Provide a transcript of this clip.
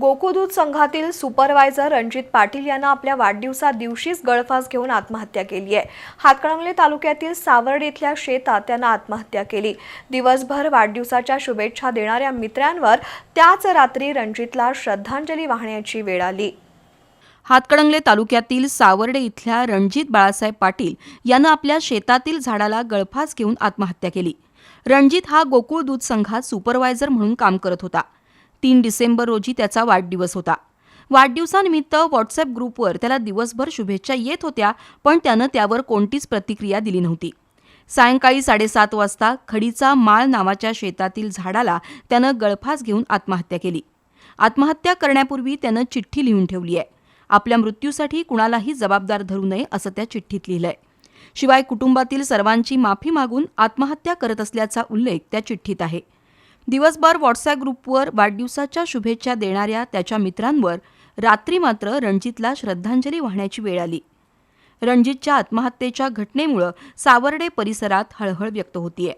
गोकुदूत संघातील सुपरवायझर रणजित पाटील यांना आपल्या वाढदिवसा दिवशीच गळफास घेऊन आत्महत्या केली आहे. हातकणंगले तालुक्यातील सावर्ड इथल्या शेतात त्यानं आत्महत्या केली. दिवसभर वाढदिवसाच्या शुभेच्छा देणाऱ्या मित्रांवर त्याच रात्री रणजितला श्रद्धांजली वाहण्याची वेळ आली. हातकणंगले तालुक्यातील सावर्डे इथल्या रणजित बाळासाहेब पाटील यानं आपल्या शेतातील झाडाला गळफास घेऊन आत्महत्या केली. रणजित हा गोकुळ दूध संघात सुपरवायझर म्हणून काम करत होता. तीन डिसेंबर रोजी त्याचा वाढदिवस होता. वाढदिवसानिमित्त व्हॉट्सअप ग्रुपवर त्याला दिवसभर शुभेच्छा येत होत्या पण त्यानं त्यावर कोणतीच प्रतिक्रिया दिली नव्हती. सायंकाळी साडेसात वाजता खडीचा माळ नावाच्या शेतातील झाडाला त्यानं गळफास घेऊन आत्महत्या केली. आत्महत्या करण्यापूर्वी त्यानं चिठ्ठी लिहून ठेवली आहे. आपल्या मृत्यूसाठी कुणालाही जबाबदार धरू नये असं त्या चिठ्ठीत लिहिलंय. शिवाय कुटुंबातील सर्वांची माफी मागून आत्महत्या करत असल्याचा उल्लेख त्या चिठ्ठीत आहे. दिवसभर व्हॉट्सॲप ग्रुपवर वाढदिवसाच्या शुभेच्छा देणाऱ्या त्याच्या मित्रांवर रात्री मात्र रणजितला श्रद्धांजली वाहण्याची वेळ आली. रणजितच्या आत्महत्येच्या घटनेमुळं सावर्डे परिसरात हळहळ व्यक्त होतीये.